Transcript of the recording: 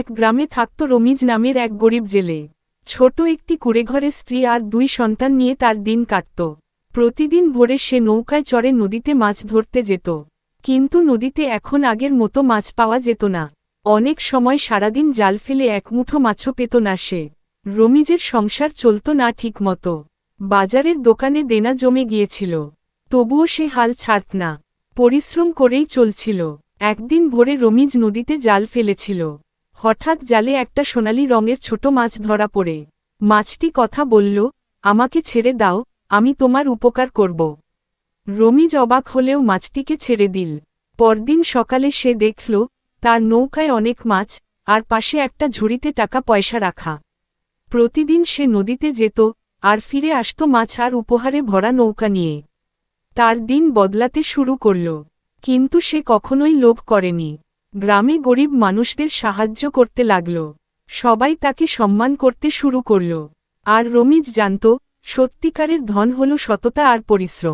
এক গ্রামে থাকত রমিজ নামের এক গরিব জেলে। ছোট একটি কুড়েঘরে স্ত্রী আর দুই সন্তান নিয়ে তার দিন কাটত। প্রতিদিন ভোরে সে নৌকায় চড়ে নদীতে মাছ ধরতে যেত। কিন্তু নদীতে এখন আগের মতো মাছ পাওয়া যেত না। অনেক সময় সারাদিন জাল ফেলে এক মুঠো মাছও পেত না সে। রমিজের সংসার চলত না ঠিকমতো বাজারের দোকানে দেনা জমে গিয়েছিল। তবুও সে হাল ছাড়ত না। পরিশ্রম করেই চলছিল। একদিন ভোরে রমিজ নদীতে জাল ফেলেছিল। হঠাৎ জালে একটা সোনালি রঙের ছোট মাছ ধরা পড়ে। মাছটি কথা বলল, আমাকে ছেড়ে দাও, আমি তোমার উপকার করব। রমিজ অবাক হলেও মাছটিকে ছেড়ে দিল। পরদিন সকালে সে দেখল, তার নৌকায় অনেক মাছ, আর পাশে একটা ঝুড়িতে টাকা পয়সা রাখা। প্রতিদিন সে নদীতে যেত, আর ফিরে আসত মাছ আর উপহারে ভরা নৌকা নিয়ে। তার দিন বদলাতে শুরু করল, কিন্তু সে কখনোই লোভ করেনি। গ্রামে গরিব মানুষদের সাহায্য করতে লাগল। সবাই তাকে সম্মান করতে শুরু করল। আর রমিজ জানত, সত্যিকারের ধন হল সততা আর পরিশ্রম।